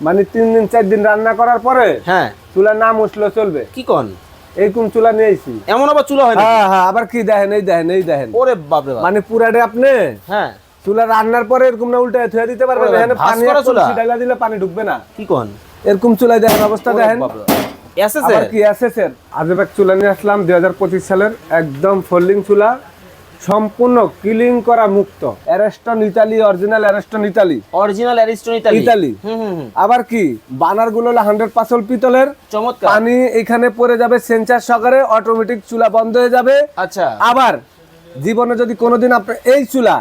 মানে তিন দিন চার দিন রান্না করার পরে হ্যাঁ। চুলা না মুছলেও চলবে। কি কন? এইরকম চুলা নিয়েছি এমন আবার চুলা হয় হ্যাঁ হ্যাঁ আবার কি দেখেন এই দেখেন এই দেখেন। ওরে বাপরে বাপ। মানে পুরাটে আপনি হ্যাঁ। চুলা রান্নার পরে এরকম না উল্টে থুয়ে দিতে পারবেন এখানে পানি চুলা? কলসি দিলে পানি ঢুকবে না। কি কন? এরকম চুলায় দেখেন অবস্থা দেখেন। এসে আবার কি এসএস এর? আজব এক চুলা নিয়ে আসলাম দুই হাজার পঁচিশ সালের একদম ফোল্ডিং চুলা। সম্পূর্ণ কিলিং করা মুক্ত। Ariston Italy original Ariston Italy original Ariston Italy Italy আবার কি? বানারগুলো হলো হান্ড্রেড পার্সেন্ট পিতলের। চমৎকার। পানি এখানে পড়ে যাবে সেন্সার সহকারে অটোমেটিক চুলা বন্ধ হয়ে যাবে। আচ্ছা। আবার জীবনে যদি কোনোদিন আপনি এই চুলা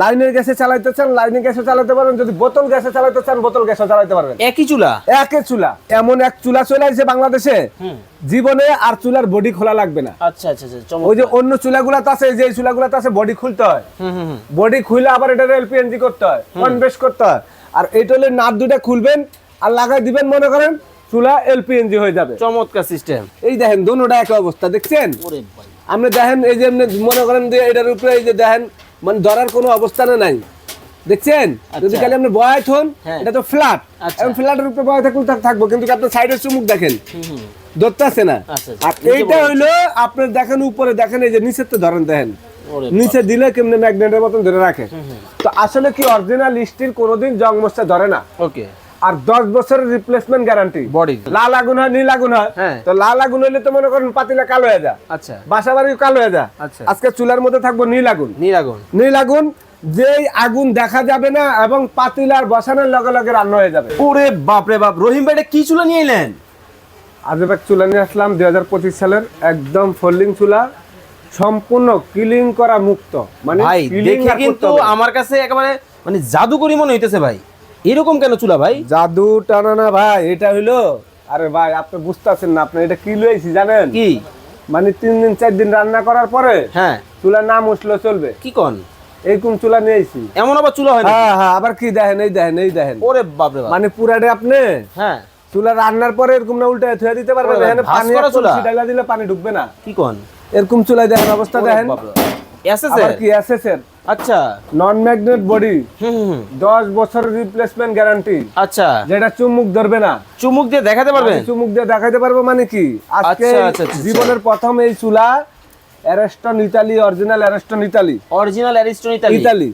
লাইনের গ্যাসে চালাইতে চান লাইনের গ্যাসে চালাতে পারবেন। যদি বোতল গ্যাসে চালাতে চান বোতল গ্যাসে চালাতে পারবেন। একই চুলা? একই চুলা। এমন এক চুলা চলে আসছে বাংলাদেশে। জীবনে আর চুলার বডি খোলা লাগবে না। আচ্ছা আচ্ছা আচ্ছা ওই যে অন্য চুলাগুলাতে আছে যে চুলাগুলাতে আছে বডি খুলতে হয়। বডি খুলে আবার এটা এলপিএনজি করতে হয় কনভেস্ট করতে হয়। আর এটা হলে নাট দুটা খুলবেন আর লাগাই দিবেন মনে করেন চুলা এলপিএনজি হয়ে যাবে। চমৎকার সিস্টেম এই দেখেন দোনোটা একই অবস্থা দেখছেন? আপনি দেখেন এই যে এমনি মনে করেন যে এটার উপরে এই যে দেখেন মানে ধরার কোনো অবস্থানে নাই। দেখছেন? যদি খালি আপনি বয় থন হ্যাঁ। এটা তো ফ্ল্যাট। আচ্ছা। এবং ফ্ল্যাটের উপরে বয় থাকলে থাকব কিন্তু আপনার সাইডের চুমুক দেখেন? হুম হুম। ধরতে আছে না। আচ্ছা, আচ্ছা। আর এইটা হইল আপনার দেখেন উপরে দেখেন এই যে নিচের তো ধরেন দেখেন। নিচে দিলে কেমনে ম্যাগনেটের মতন ধরে রাখে। তো আসলে কি অরিজিনাল স্টিল কোনোদিন জং মশা ধরে না? ওকে। আর দশ বছরের রিপ্লেসমেন্ট গ্যারান্টি বডি লাল আগুন হয় নীল আগুন হয় হ্যাঁ। তো লাল আগুন হলে তো মনে করেন পাতিলা কালো হয়ে যায়। আচ্ছা। বাসা বাড়ি কালো হয়ে যায়। আচ্ছা। আজকে চুলার মধ্যে থাকব নীল আগুন। নিরাগুন নীল আগুন যেই আগুন দেখা যাবে না এবং পাতিলার বসানোর লগে লগে রান্না হয়ে যাবে। ওরে বাপ রে বাপ রহিম ভাই কি চুলা নিয়ে এলেন? এক চুলা নিয়ে আসলাম দুই হাজার পঁচিশ সালের একদম ফোল্ডিং চুলা সম্পূর্ণ ক্লিং করা মুক্ত। মানে ভাই দেখে কিন্তু আমার কাছে একেবারে মানে জাদুকরি মনে হইতেছে ভাই। এরকম কেন চুলা ভাই? জাদু টানা না ভাই এটা হইল আরে ভাই আপনি বুঝতেছেন না আপনি এটা কি লইছি জানেন? কি? মানে তিন দিন চার দিন রান্না করার পরে হ্যাঁ। চুলা না মুছলেও চলবে। কি কন? এইরকম চুলা নিয়েছি এমন আবার চুলা হয় হ্যাঁ হ্যাঁ আবার কি দেখেন এই দেখেন এই দেখেন। ওরে বাপ রে বাপ। মানে পুরাটে আপনি হ্যাঁ। চুলা রান্নার পরে এরকম না উল্টে থুয়ে দিতে পারবেন ওরে, এখানে পানি করা চুলা? কলসি দিলে পানি ঢুকবে না। কি কন? এরকম চুলায় দেখেন অবস্থা দেখেন। এসে আবার কি এসএস এর আচ্ছা। Non magnet body. দশ বছরের রিপ্লেসমেন্ট গ্যারান্টি আচ্ছা। যেটা চুমুক ধরবে না। চুমুক দিয়ে দেখাতে পারবেন আমি চুমুক দিয়ে দেখাইতে পারব মানে কি? আজকে আচ্ছা, আচ্ছা, আচ্ছা, জীবনের প্রথম এই চুলা Ariston Italy original Ariston Italy original Ariston Italy Italy.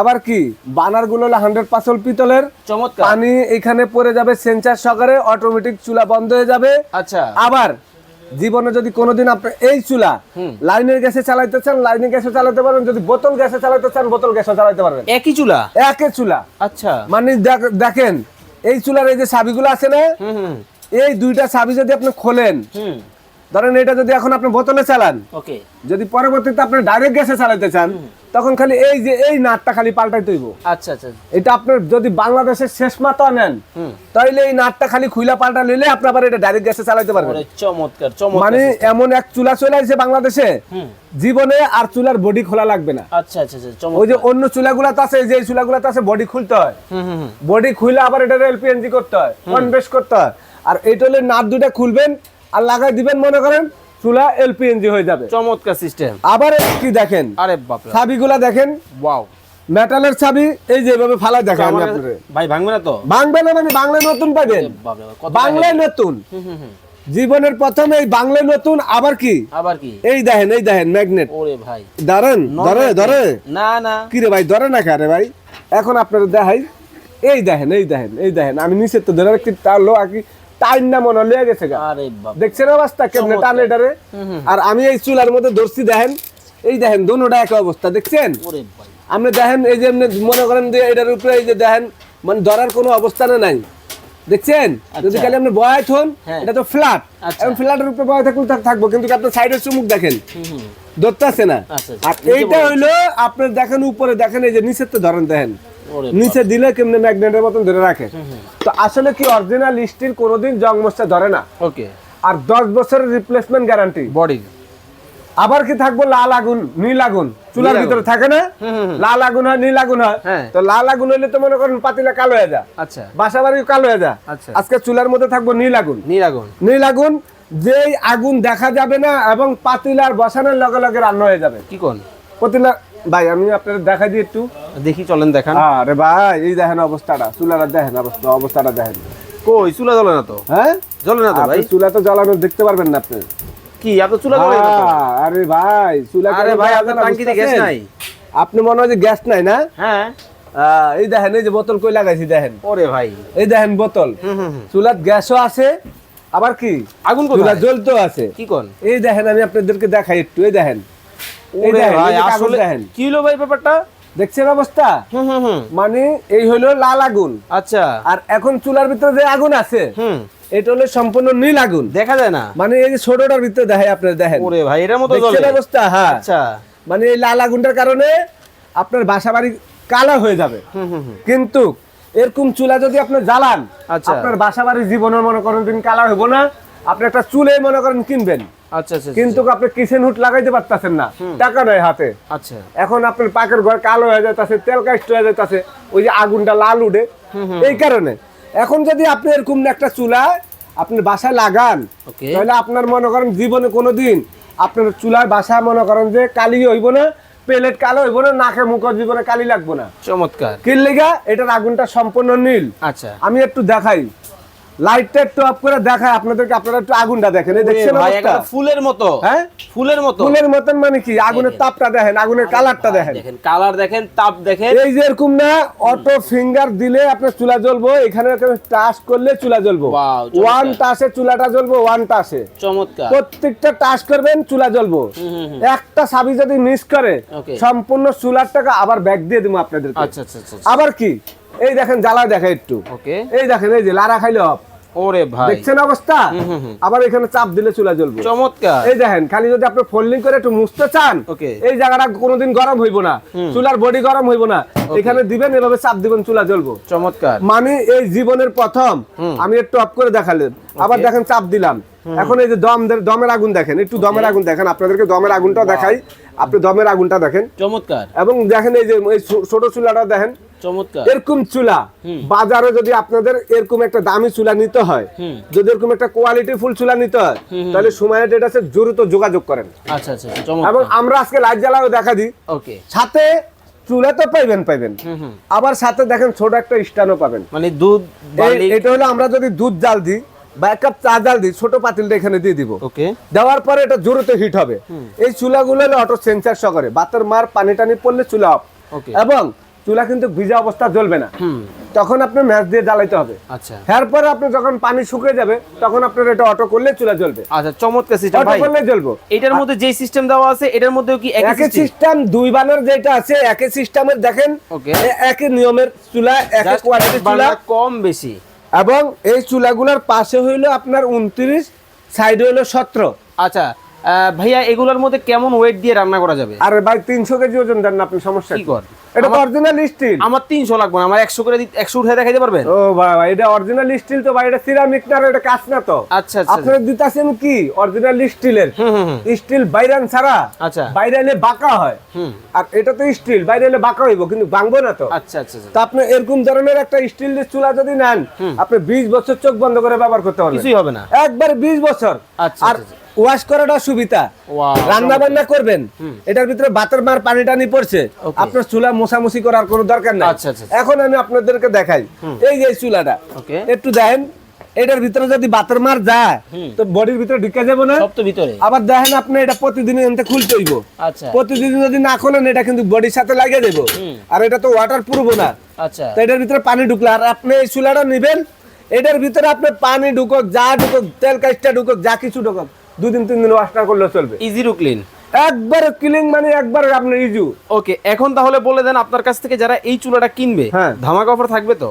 আবার কি? বানারগুলো হলো হান্ড্রেড পার্সেন্ট পিতলের। চমৎকার। পানি এখানে পড়ে যাবে সেন্সার সহকারে অটোমেটিক চুলা বন্ধ হয়ে যাবে। আচ্ছা। আবার জীবনে যদি কোনোদিন আপনি এই চুলা লাইনের গ্যাসে চালাইতে চান লাইনের গ্যাসে চালাতে পারবেন। যদি বোতল গ্যাসে চালাতে চান বোতল গ্যাসে চালাতে পারবেন। একই চুলা? একই চুলা। আচ্ছা। মানে দেখ- দেখেন এই চুলার এই যে চাবিগুলো আছে না এই দুইটা সাবি যদি আপনি খোলেন ধরেন এটা যদি এখন আপনি বোতলে চালান ওকে। যদি পরবর্তীতে আপনি ডাইরেক্ট গ্যাসে চালাতে চান তখন খালি এই যে এই নাটটা খালি পাল্টাই তৈব আচ্ছা আচ্ছা। এটা আপনার যদি বাংলাদেশের শেষ মাতা নেন তাইলে এই নাটটা খালি খুইলা পাল্টা নিলে আপনি আবার এটা ডাইরেক্ট গ্যাসে চালাতে পারবেন। চমৎকার চমৎকার মানে এমন এক চুলা চলে আসছে বাংলাদেশে জীবনে আর চুলার বডি খোলা লাগবে না। আচ্ছা আচ্ছা আচ্ছা ওই যে অন্য চুলাগুলাতে আছে যে চুলাগুলাতে আছে বডি খুলতে হয়। হুম হুম হুম। বডি খুলে আবার এটা এলপিএনজি করতে হয় কনভেস্ট করতে হয়। আর এই টলে নাট দুটা খুলবেন আর লাগাই দিবেন মনে করেন চুলা এলপিএনজি হয়ে যাবে। চমৎকার সিস্টেম আবার কি দেখেন? আরে বাপ চাবিগুলা দেখেন? ওয়াও মেটালের চাবি এই যে এভাবে ফালা দেখেন আমি আপনাদের। ভাই ভাঙবে না তো? বাংলা মানে বাংলা নতুন পাবেন বাংলায় নতুন। হুম হুম হুম। জীবনের প্রথম এই বাংলায় নতুন আবার কি? আবার কি? এই দেখেন এই দেখেন ম্যাগনেট ওরে ভাই। ধরেন ধরে ধরে। না না। কি রে ভাই ধরে না খারে ভাই? এখন আপনারা দেখাই। এই দেখেন এই দেখেন এই দেখেন। আমি নিচে তো ধরে রাখছি তার লো আর কি টাইম না মনে লেগে গেছে দেখছেন অবস্থা কেমনে। টানে এটারে আর আমি এই চুলার মধ্যে ধরছি দেখেন। এই দেখেন দোনোটা এক অবস্থা দেখছেন? আপনি দেখেন এই যে মনে করেন যে এটার উপরে এই যে দেখেন মানে ধরার কোনো অবস্থানে নাই। দেখছেন? যদি খালি আপনি বয় থন হ্যাঁ। এটা তো ফ্ল্যাট আচ্ছা। এবং ফ্ল্যাটের উপরে বয় থাকলে থাক- থাকব কিন্তু আপনার সাইডের চুমুক দেখেন? হুম হুম। ধরতে আছে না। আচ্ছা, আচ্ছা। আর এইটা হইল আপনার দেখেন উপরে দেখেন এই যে নিচের তো ধরেন দেখেন। নিচে দিলে কেমনে ম্যাগনেটের মতন ধরে রাখে? তো আসলে কি অরিজিনাল স্টিল কোনোদিন জং মশা ধরে না। ওকে। আর দশ বছরের রিপ্লেসমেন্ট গ্যারান্টি বডি আবার কি থাকব? লাল আগুন নীল আগুন। চুলার ভিতরে থাকে না। লাল আগুন হয় নীল আগুন হয়। হ্যাঁ। তো লাল আগুন হলে তো মনে করেন পাতিলা কালো হয়ে যায়। আচ্ছা। বাসা বাড়ি কালো হয়ে যায়। আচ্ছা। আজকে চুলার মধ্যে থাকব নীল আগুন। নিরাগুন নীল আগুন যেই আগুন দেখা যাবে না এবং পাতিলার বসানোর লগে লগে রান্না হয়ে যাবে। কি কোন? পাতিলা ভাই আমি আপনাদের দেখাই দিই একটু। দেখি চলেন দেখান। আরে ভাই এই দেখেন অবস্থাটা। চুলাটা দেখেন অবস্থা অবস্থাটা দেখেন। কই চুলা জ্বলে না তো? হ্যাঁ? জ্বলে না তো ভাই? চুলা তো জ্বালানো দেখতে পারবেন না আপনি। কি আপনার চুলা জ্বলে না আরে ভাই চুলা আরে ভাই আপনার টাঙ্কিতে গ্যাস নাই? আপনি মনে হয় যে গ্যাস নাই না? হ্যাঁ। এই দেখেন এই যে বোতল কই লাগাইছি দেখেন। ওরে ভাই। এই দেখেন বোতল। চুলাত গ্যাসও আছে আবার কি? আগুন চুলা জ্বলতেও আছে। কি কোন? এই দেখেন আমি আপনাদেরকে দেখাই একটু এই দেখেন। ওরে ভাই এই যে কাগজ আসলে কি হলো ভাই ব্যাপারটা? দেখছেন অবস্থা? মানে এই হলো লাল আগুন। আচ্ছা। আর এখন চুলার ভিতরে যে আগুন আছে এটা হলো সম্পূর্ণ নীল আগুন। দেখা যায় না। মানে এই যে ছোটটার ভিতরে দেখাই আপনার দেখেন। ওরে ভাই এটার মতো জ্বলে। অবস্থা? হ্যাঁ। আচ্ছা। মানে এই লাল আগুনটার কারণে আপনার বাসা বাড়ি কালো হয়ে যাবে। হুম হুম হুম। কিন্তু এরকম চুলা যদি আপনি জ্বালান আচ্ছা। আপনার বাসা বাড়ির জীবনের মনে করেন দিন কালার হব না। আপনি একটা চুলে মনে করেন কিনবেন। আচ্ছা আচ্ছা কিন্তু আপনি কিচেন হুট লাগাইতে পারতেছেন না। টাকা নয় হাতে। আচ্ছা। এখন আপনার পাকের ঘর কালো হয়ে যাইতেছে তেল কাষ্ট হয়ে যাইতেছে ওই যে আগুনটা লাল উঠে। এই কারণে। এখন যদি আপনি এরকম একটা চুলা আপনার বাসায় লাগান তাহলে আপনার মনে করেন জীবনে কোনোদিন আপনার চুলার বাসা মনে করেন যে কালি হইব না প্লেট কালো হইব না নাকে মুখ জীবনে কালি লাগবো না। চমৎকার। কি লেগা এটার আগুনটা সম্পূর্ণ নীল। আচ্ছা। আমি একটু দেখাই। লাইটটা একটু অফ করে দেখাই আপনাদেরকে আপনারা একটু আগুনটা দেখেন। এই দেখছেন অবস্থা? ফুলের মতো হ্যাঁ? ফুলের মতো। ফুলের মতন মানে কি? আগুনের তাপটা দেখেন আগুনের কালারটা দেখেন। দেখেন কালার দেখেন তাপ দেখেন। এই যে এরকম না অটো ফিঙ্গার দিলে আপনার চুলা জ্বলবো এখানে টাচ করলে চুলা জ্বলবো। ওয়ান টাচে চুলাটা জ্বলবো ওয়ান টাচে চমৎকার। প্রত্যেকটা টাচ করবেন চুলা জ্বলবো। একটা সাবি যদি মিস করে সম্পূর্ণ চুলার টাকা আবার ব্যাগ দিয়ে দেবো আপনাদেরকে। আচ্ছা আচ্ছা আচ্ছা। আবার কি? এই দেখেন জ্বালা দেখা একটু। ওকে। এই দেখেন এই যে লারা খাইলে ওরে ভাই। দেখছেন অবস্থা। আবার এখানে চাপ দিলে চুলা জ্বলবে। চমৎকার। এই দেখেন খালি যদি আপনি ফোল্ডিং করে একটু মুছতে চান এই জায়গাটা কোনোদিন গরম হইব না। চুলার বডি গরম হইব না। এখানে দিবেন এভাবে চাপ দিবেন চুলা জ্বলবো। চমৎকার। মানে এই জীবনের প্রথম আমি একটু অফ করে দেখালেন। আবার দেখেন চাপ দিলাম। এখন এই যে দম দমের আগুন দেখেন একটু দমের আগুন দেখেন আপনাদেরকে দমের আগুনটা দেখাই। আপনি দমের আগুনটা দেখেন। চমৎকার। এবং দেখেন এই যে ছোট চুলাটা দেখেন চমৎকার। এরকম চুলা বাজারে যদি আপনাদের এরকম একটা দামি চুলা নিতে হয় যদি এরকম একটা কোয়ালিটি ফুল চুলা নিতে হয় তাহলে সময় এটা আছে দ্রুত যোগাযোগ করেন। আচ্ছা আচ্ছা আচ্ছা, এবং আমরা আজকে লাইট জ্বালাও দেখা দিই। ওকে। সাথে চুলা তো পাইবেন পাইবেন। আবার সাথে দেখেন ছোট একটা স্টানও পাবেন। মানে দুধ এটা হলো আমরা যদি দুধ জাল দিই বা এক কাপ চা জাল দিই ছোট পাতিলটা এখানে দিয়ে দিব। ওকে। দেওয়ার পরে এটা জোরতে হিট হবে। এই চুলাগুলো অটো সেন্সার সহকারে। বাতের মার পানি টানি পড়লে চুলা অফ এবং চুলা কিন্তু ভিজা অবস্থা জ্বলবে না। তখন আপনার ম্যাচ দিয়ে জ্বালাইতে হবে। আচ্ছা। এরপরে আপনি যখন পানি শুকিয়ে যাবে তখন আপনার এটা অটো করলে চুলা জ্বলবে। আচ্ছা চমৎকার সিস্টেম অটো করলে জ্বলবো। এটার মধ্যে যে সিস্টেম দেওয়া আছে এটার মধ্যেও কি একই সিস্টেম দুই বানের যেটা আছে একই সিস্টেমের দেখেন ওকে একই নিয়মের চুলা একই কোয়ালিটির চুলা। কম বেশি। এবং এই চুলাগুলোর পাশে হইল আপনার উনত্রিশ সাইডে হইল সতেরো। আচ্ছা আহ, ভাইয়া এগুলোর মধ্যে কেমন ওয়েট দিয়ে রান্না করা যাবে? আর ভাই তিনশো কেজি ওজন দেন না আপনি সমস্যা কি? কি? এটা তো অরিজিনাল স্টিল আমার তিনশো লাগবে না আমার একশো করে দি- একশো উঠে দেখাইতে পারবেন? ও ভাই এটা অরিজিনাল স্টিল তো ভাই এটা সিরামিক না এটা কাঁচ না তো। আচ্ছা আচ্ছা আপনারা দিতাছেন কি? অরিজিনাল স্টিলের স্টিল বাইরান ছাড়া আচ্ছা। বাইরালে বাঁকা হয়। আর এটা তো স্টিল বাইরালে বাঁকা হইব কিন্তু ভাঙবো না তো। আচ্ছা আচ্ছা আচ্ছা। তা আপনি এরকম ধরনের একটা স্টিল চুলা যদি নেন আপনি বিশ বছর চোখ বন্ধ করে ব্যবহার করতে পারবেন। কিছুই হবে না। একবার বিশ বছর। আচ্ছা, আর আচ্ছা, ওয়াশ করাটা সুবিধা। রান্না বান্না করবেন। এটার ভিতরে বাতের মার পানি টানি পড়ছে। আপনার চুলা মোছামুছি করার কোনো দরকার নাই। আচ্ছা, আচ্ছা, আচ্ছা। এখন আমি আপনাদেরকে দেখাই। এই যে চুলাটা একটু দেখেন এটার ভিতরে যদি বাতের মার যায় তো বডির ভিতরে ঢুকে যাব না? সব তো ভিতরে। আবার দেখেন আপনি এটা প্রতিদিন এনতে খুলতে হইব। আচ্ছা। প্রতিদিন যদি না খোলেন এটা কিন্তু বডির সাথে লাগিয়ে দেবো। আর এটা তো ওয়াটার প্রুফ না। আচ্ছা। তো এটার ভিতরে পানি ঢুকলে আর আপনি এই চুলাটা নিবেন এটার ভিতরে আপনি পানি ঢুকক যা ঢুকক তেল কাজটা ঢুকক যা কিছু ঢুকক দুদিন তিন দিন ওয়াশ না করলে চলবে। ইজি টু ক্লিন একবার কিলিং মানে একবার আপনার ইজু ওকে এখন তাহলে বলে দেন আপনার কাছ থেকে যারা এই চুলাটা কিনবে হ্যাঁ। ধামাকা অফার থাকবে তো?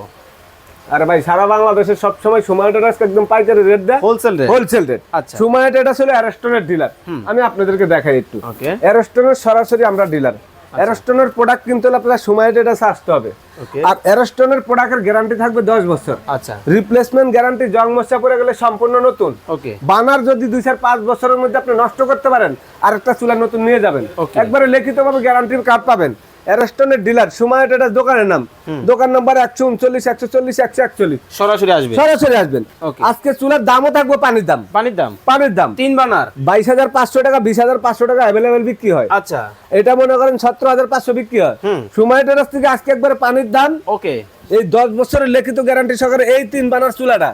আরে ভাই সারা বাংলাদেশে সব সময় সময়টা একদম পাইকারি রেট দেয়। হোলসেল রেট হোলসেল রেট আচ্ছা। টেটাস হলো অ্যারস্টনের ডিলার আমি আপনাদেরকে দেখাই একটু। ওকে অ্যারস্টনের সরাসরি আমরা ডিলার অ্যারস্টনের প্রোডাক্ট কিনতে হলে আপনার সময়টা এটা আসতে হবে। আর অ্যারোস্টনের প্রোডাক্টের গ্যারান্টি থাকবে দশ বছর। আচ্ছা। রিপ্লেসমেন্ট গ্যারান্টি জং মশা পড়ে গেলে সম্পূর্ণ নতুন। ওকে বানার যদি দুই চার পাঁচ বছরের মধ্যে আপনি নষ্ট করতে পারেন আর একটা চুলা নতুন নিয়ে যাবেন। একবারে লিখিতভাবে গ্যারান্টির কার্ড পাবেন। অ্যারেস্টনের ডিলার। সুমায় এটা দোকানের নাম। দোকান নাম্বার একশো উনচল্লিশ একশো চল্লিশ একশো একচল্লিশ। সরাসরি আসবেন সরাসরি আসবেন. আজকে চুলার দামও থাকবে পানির দাম। পানির দাম? পানির দাম। তিন বানার? বাইশ হাজার পাঁচশো টাকা বিশ হাজার পাঁচশো টাকা অ্যাভেলেবেল বিক্রি হয়। আচ্ছা। এটা মনে করেন সতেরো হাজার পাঁচশো বিক্রি হয়। সুমায় সময় টেরাস থেকে আজকে একবার পানির দাম। ওকে এই দশ বছরের লিখিত গ্যারান্টি সহকারে এই তিন বানার চুলাটা।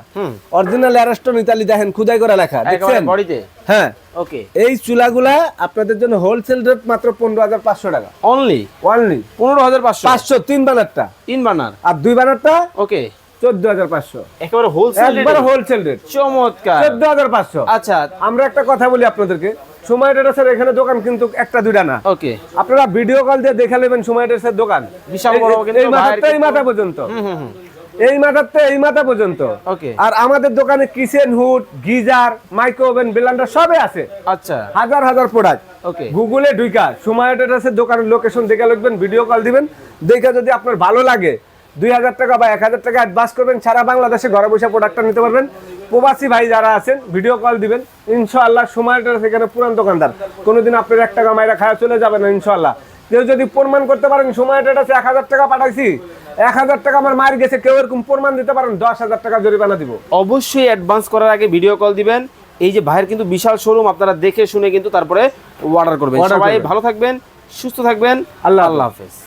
অরিজিনাল অ্যারেস্টন ইতালি দেখেন খুদাই করে লেখা দেখছেন? হ্যাঁ। ওকে এই চুলাগুলা আপনাদের জন্য হোলসেল রেট মাত্র পনেরো হাজার পাঁচশো টাকা। অনলি অনলি পনেরো হাজার পাঁচশো? পাঁচশো তিন বানারটা। তিন বানার? আর দুই বানারটা ওকে চোদ্দ হাজার পাঁচশো। একেবারে হোলসেল একবার হোলসেল রেট চমৎকার। চোদ্দ হাজার পাঁচশো। আচ্ছা। আমরা একটা কথা বলি আপনাদেরকে। সময় স্যার এখানে দোকান কিন্তু একটা দুইটা না। ওকে। আপনারা ভিডিও কল দিয়ে দেখে নেবেন সময় স্যার দোকান। বিশাল এই- বড় কিন্তু এই মাথাটা এই মাথা পর্যন্ত। হুম হুম হুম। এই মাথা পর্যন্ত। আর আমাদের দোকানে kitchen hood geyser micro oven blender সবই আছে। আচ্ছা। হাজার হাজার প্রোডাক্ট ওকে। গুগলে ঢুকা সময় আছে দোকানের লোকেশন দেখে লিখবেন ভিডিও কল দিবেন। দেখে যদি আপনার ভালো লাগে দুই হাজার টাকা বা এক হাজার টাকা অ্যাডভান্স করবেন সারা বাংলাদেশে ঘরে বসে প্রোডাক্টটা নিতে পারবেন। প্রবাসী ভাই যারা আছেন ভিডিও কল দিবেন। ইনশাআল্লাহ সময় সেখানে পুরান দোকানদার। কোনোদিন আপনার এক টাকা মাইরা খাওয়া চলে যাবে না ইনশাআল্লাহ। কেউ যদি প্রমাণ করতে পারেন সময়টা এক হাজার টাকা পাঠাইছি। এক হাজার টাকা আমার মার গেছে কেউ এরকম প্রমাণ দিতে পারেন দশ হাজার টাকা জরিমানা দিব। অবশ্যই অ্যাডভান্স করার আগে ভিডিও কল দিবেন। এই যে ভাইয়ের কিন্তু বিশাল শোরুম আপনারা দেখে শুনে কিন্তু তারপরে অর্ডার করবেন। সবাই করবেন। ভালো থাকবেন সুস্থ থাকবেন। আল্লাহ আল্লাহ হাফেজ।